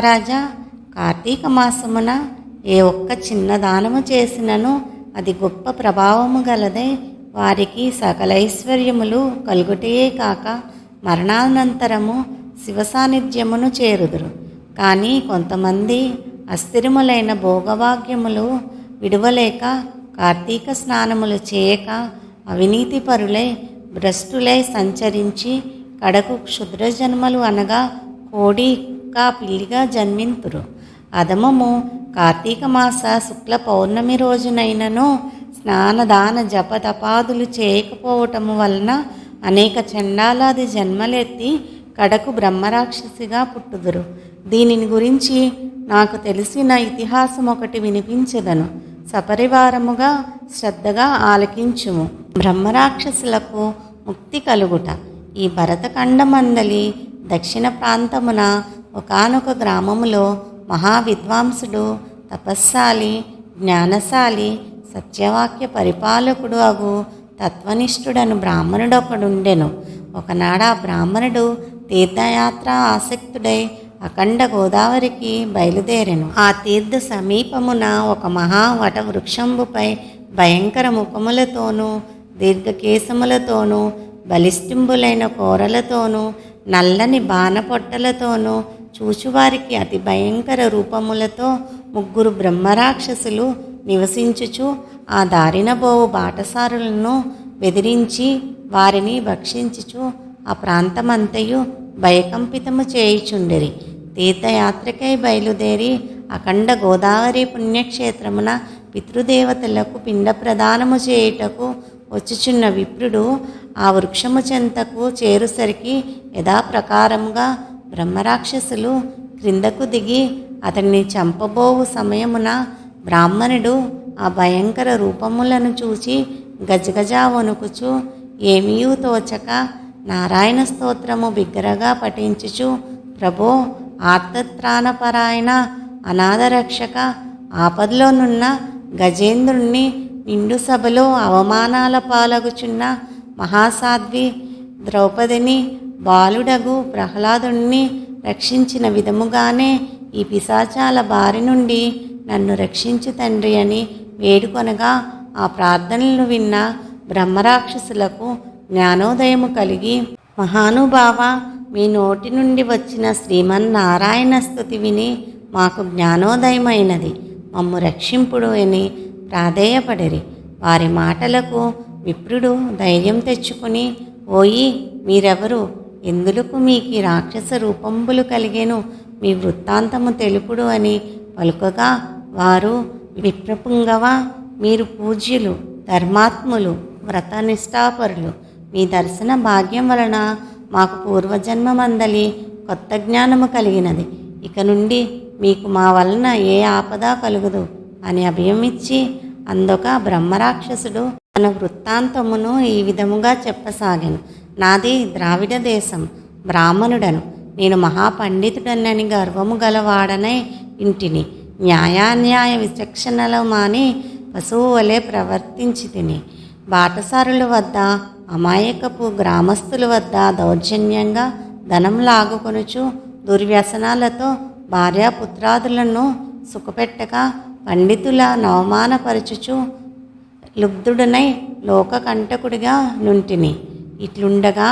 రాజా కార్తీక మాసమున ఏ ఒక్క చిన్న దానము చేసినను అది గొప్ప ప్రభావము గలదే. వారికి సకలైశ్వర్యములు కలుగుటయే కాక మరణానంతరము శివ సాన్నిధ్యమును చేరుదురు. కానీ కొంతమంది అస్థిరములైన భోగభాగ్యములు విడువలేక కార్తీక స్నానములు చేయక అవినీతి పరులై భ్రష్టులై సంచరించి కడకు క్షుద్రజన్మలు అనగా కోడి పిల్లిగా జన్మింతురు. అధమము కార్తీక మాస శుక్ల పౌర్ణమి రోజునైనను స్నానదాన జపతపాదులు చేయకపోవటము వలన అనేక చండాలాది జన్మలెత్తి కడకు బ్రహ్మరాక్షసిగా పుట్టుదురు. దీనిని గురించి నాకు తెలిసిన ఇతిహాసం ఒకటి వినిపించదను. సపరివారముగా శ్రద్ధగా ఆలకించుము. బ్రహ్మరాక్షసులకు ముక్తి కలుగుట. ఈ భరతఖండమందలి దక్షిణ ప్రాంతమున ఒకానొక గ్రామములో మహావిద్వాంసుడు తపస్సాలి జ్ఞానశాలి సత్యవాక్య పరిపాలకుడు అగు తత్వనిష్ఠుడను బ్రాహ్మణుడొకడుండెను. ఒకనాడు ఆ బ్రాహ్మణుడు తీర్థయాత్ర ఆసక్తుడై అఖండ గోదావరికి బయలుదేరెను. ఆ తీర్థ సమీపమున ఒక మహా వట వృక్షంబుపై భయంకర ముఖములతోనూ దీర్ఘకేశములతోనూ బలిష్టింబులైన కూరలతోనూ నల్లని బాణపొట్టలతోనూ చూచువారికి అతి భయంకర రూపములతో ముగ్గురు బ్రహ్మరాక్షసులు నివసించుచు ఆ దారిన బోవు బాటసారులను బెదిరించి వారిని భక్షించుచు ఆ ప్రాంతమంతయు భయకంపితము చేయుచుండిరి. తీర్థయాత్రకై బయలుదేరి అఖండ గోదావరి పుణ్యక్షేత్రమున పితృదేవతలకు పిండ ప్రదానము చేయుటకు వచ్చుచున్న విప్రుడు ఆ వృక్షము చెంతకు చేరుసరికి యథాప్రకారముగా బ్రహ్మరాక్షసులు క్రిందకు దిగి అతన్ని చంపబోవు సమయమున బ్రాహ్మణుడు ఆ భయంకర రూపములను చూచి గజగజా వణుకుచు ఏమీయూ తోచక నారాయణ స్తోత్రము బిగ్గరగా పఠించుచు ప్రభో ఆర్తత్రాణపరాయణ అనాథరక్షక ఆపదలోనున్న గజేంద్రుణ్ణి నిండు సభలో అవమానాల పాలగుచున్న మహాసాధ్వి ద్రౌపదిని బాలుడగు ప్రహ్లాదుణ్ణి రక్షించిన విధముగానే ఈ పిశాచాల బారి నుండి నన్ను రక్షించు తండ్రి అని వేడుకొనగా ఆ ప్రార్థనలు విన్న బ్రహ్మరాక్షసులకు జ్ఞానోదయము కలిగి మహానుభావ మీ నోటి నుండి వచ్చిన శ్రీమన్నారాయణ స్థుతి విని మాకు జ్ఞానోదయమైనది. మమ్ము రక్షింపుడు అని ప్రాధేయపడిరి. వారి మాటలకు విప్రుడు ధైర్యం తెచ్చుకుని ఓయి మీరెవరు? ఎందులకు మీకు రాక్షస రూపంబులు కలిగేను? మీ వృత్తాంతము తెలుపుడు అని పలుకగా వారు విప్రపుంగవ. మీరు పూజ్యులు ధర్మాత్ములు వ్రతనిష్టాపరులు మీ దర్శన భాగ్యం వలన మాకు పూర్వజన్మమందలి కొత్త జ్ఞానము కలిగినది. ఇక నుండి మీకు మా వలన ఏ ఆపద కలుగదు అని అభయమిచ్చి అందొక బ్రహ్మరాక్షసుడు తన వృత్తాంతమును ఈ విధముగా చెప్పసాగాను. నాది ద్రావిడ దేశం బ్రాహ్మణుడను. నేను మహాపండితుడనని గర్వము గలవాడనై ఇంటిని. న్యాయాన్యాయ విచక్షణలు మాని పశువు వలె ప్రవర్తించి తిని బాటసారుల వద్ద అమాయకపు గ్రామస్తుల వద్ద దౌర్జన్యంగా ధనం లాగుకొనుచు దుర్వ్యసనాలతో భార్యాపుత్రాదులను సుఖపెట్టక పండితుల నవమానపరచుచు లుబ్ధుడనై లోకకంటకుడిగా నుంటిని. ఇట్లుండగా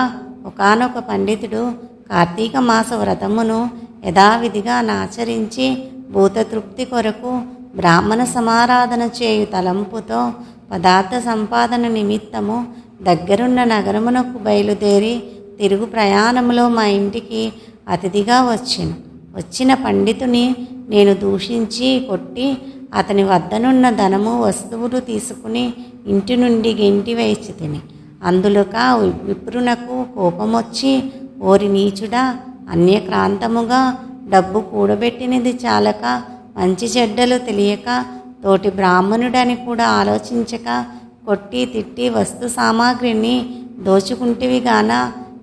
ఒకానొక పండితుడు కార్తీక మాస వ్రతమును యథావిధిగా నాచరించి భూతతృప్తి కొరకు బ్రాహ్మణ సమారాధన చేయు తలంపుతో పదార్థ సంపాదన నిమిత్తము దగ్గరున్న నగరమునకు బయలుదేరి తిరుగు ప్రయాణములో మా ఇంటికి అతిథిగా వచ్చాను. వచ్చిన పండితుని నేను దూషించి కొట్టి అతని వద్దనున్న ధనము వస్తువులు తీసుకుని ఇంటి నుండి గెంటి వేసి తిని అందులోక విప్రునకు కోపమొచ్చి ఓరి నీచుడా అన్యక్రాంతముగా డబ్బు కూడబెట్టినది చాలక మంచి చెడ్డలు తెలియక తోటి బ్రాహ్మణుడని కూడా ఆలోచించక కొట్టి తిట్టి వస్తు సామాగ్రిని దోచుకుంటివి గాన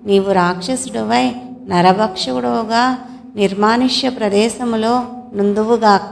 నీవు రాక్షసుడివై నరభక్షుడుగా నిర్మానుష్య ప్రదేశములో నుందువుగాక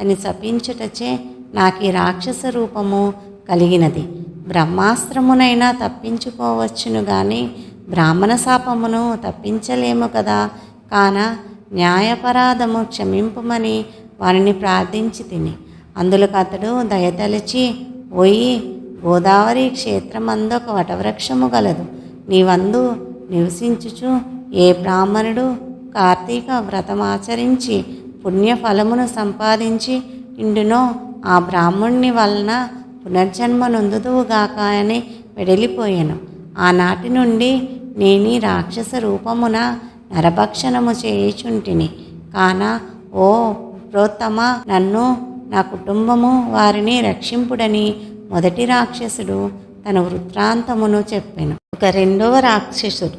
అని శపించుటచే నాకు ఈ రాక్షస రూపము కలిగినది. బ్రహ్మాస్త్రమునైనా తప్పించుకోవచ్చును గాని బ్రాహ్మణ శాపమును తప్పించలేము కదా. కాన న్యాయపరాధము క్షమింపమని వారిని ప్రార్థించి తిని. అందులోకి అతడు దయతలిచి పోయి గోదావరి క్షేత్రమందు ఒక వటవృక్షము గలదు. నీవందు నివసించుచు ఏ బ్రాహ్మణుడు కార్తీక వ్రతమాచరించి పుణ్యఫలమును సంపాదించి ఇండునో ఆ బ్రాహ్మణుని వలన పునర్జన్మ నొందుదువుగాక అని వెడలిపోయాను. ఆనాటి నుండి నేను రాక్షస రూపమున నరభక్షణము చేయుచుంటిని. కాన ఓ ప్రోత్తమ నన్ను నా కుటుంబము వారిని రక్షింపుడని మొదటి రాక్షసుడు తన వృత్తాంతమును చెప్పాను. ఒక రెండవ రాక్షసుడు.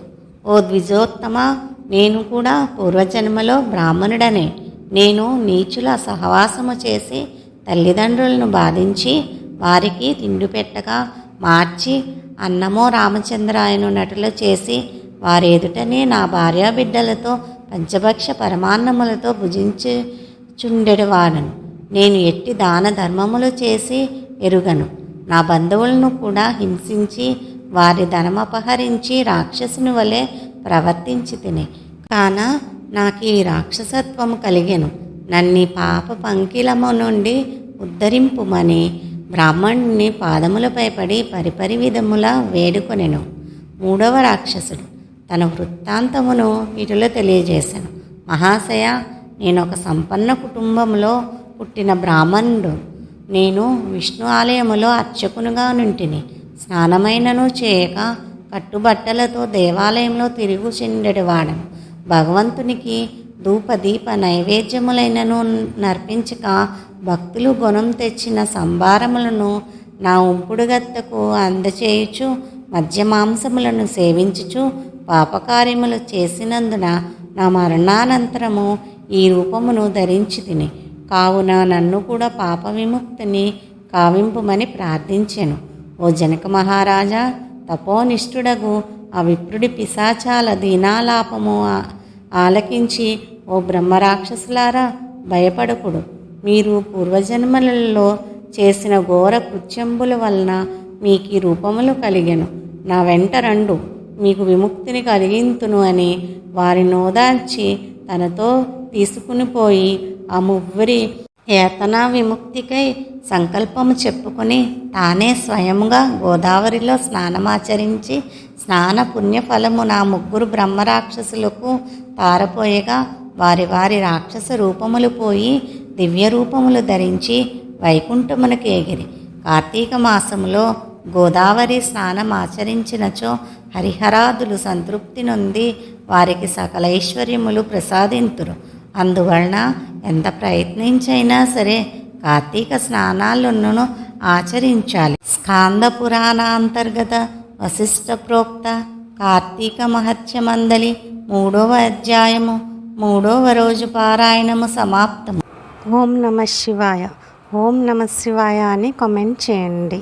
ఓ ద్విజోత్తమ నేను కూడా పూర్వజన్మలో బ్రాహ్మణుడనే. నేను నీచుల సహవాసము చేసి తల్లిదండ్రులను బాధించి వారికి తిండి పెట్టగా మార్చి అన్నమో రామచంద్రాయను నటులు చేసి వారి ఎదుటనే నా భార్యా బిడ్డలతో పంచభక్ష పరమాన్నములతో భుజించుచుండెడవాడను నేను ఎట్టి దాన ధర్మములు చేసి ఎరుగను. నా బంధువులను కూడా హింసించి వారి ధనమపహరించి రాక్షసుని వలె ప్రవర్తించి తిని కాన నాకు ఈ రాక్షసత్వము కలిగెను. నన్ని పాప పంకిలము నుండి ఉద్ధరింపుమని బ్రాహ్మణుని పాదములపై పడి పరిపరి విధముల వేడుకొనెను. మూడవ రాక్షసుడు తన వృత్తాంతమును ఇటులో తెలియజేశాను మహాశయ నేను ఒక సంపన్న కుటుంబంలో పుట్టిన బ్రాహ్మణుడు. నేను విష్ణు ఆలయములో అర్చకునుగా నుంటిని. స్నానమైనను చేయక కట్టుబట్టలతో దేవాలయంలో తిరుగు చెండెడివాడను. భగవంతునికి ధూపదీప నైవేద్యములైనను నర్పించక భక్తులు గుణం తెచ్చిన సంభారములను నా ఉంపుడుగత్తకు అందచేయుచు మద్యమాంసములను సేవించుచు పాపకార్యములు చేసినందున నా మరణానంతరము ఈ రూపమును ధరించి తిని కావున నన్ను కూడా పాప విముక్తిని కావింపుమని ప్రార్థించాను. ఓ జనక మహారాజా తపోనిష్ఠుడగు ఆ విప్రుడి పిశాచాల దీనాలాపము ఆలకించి ఓ బ్రహ్మరాక్షసులారా భయపడకుడు. మీరు పూర్వజన్మలలో చేసిన ఘోర కృత్యంబుల వలన మీకు ఈ రూపములు కలిగెను. నా వెంట రండు. మీకు విముక్తిని కలిగింతును అని వారిని ఓదార్చి తనతో తీసుకుని పోయి ఆ మువ్వరి ఏతనా విముక్తికై సంకల్పము చెప్పుకొని తానే స్వయముగా గోదావరిలో స్నానమాచరించి స్నాన పుణ్యఫలము నా ముగ్గురు బ్రహ్మరాక్షసులకు తారపోయగా వారి వారి రాక్షస రూపములు పోయి దివ్య రూపములు ధరించి వైకుంఠమునకు ఎగిరి. కార్తీక మాసములో గోదావరి స్నానం ఆచరించినచో హరిహరాదులు సంతృప్తి నొంది వారికి సకల ఐశ్వర్యములు ప్రసాదింతురు. అందువలన ఎంత ప్రయత్నించైనా సరే కార్తీక స్నానాలను ఆచరించాలి. స్కాంద పురాణాంతర్గత వశిష్ట ప్రోక్త కార్తీక మహత్యమందలి మూడవ అధ్యాయము మూడవ రోజు పారాయణము సమాప్తం ఓం నమ శివాయ. ఓం నమ శివాయ అని కామెంట్ చేయండి.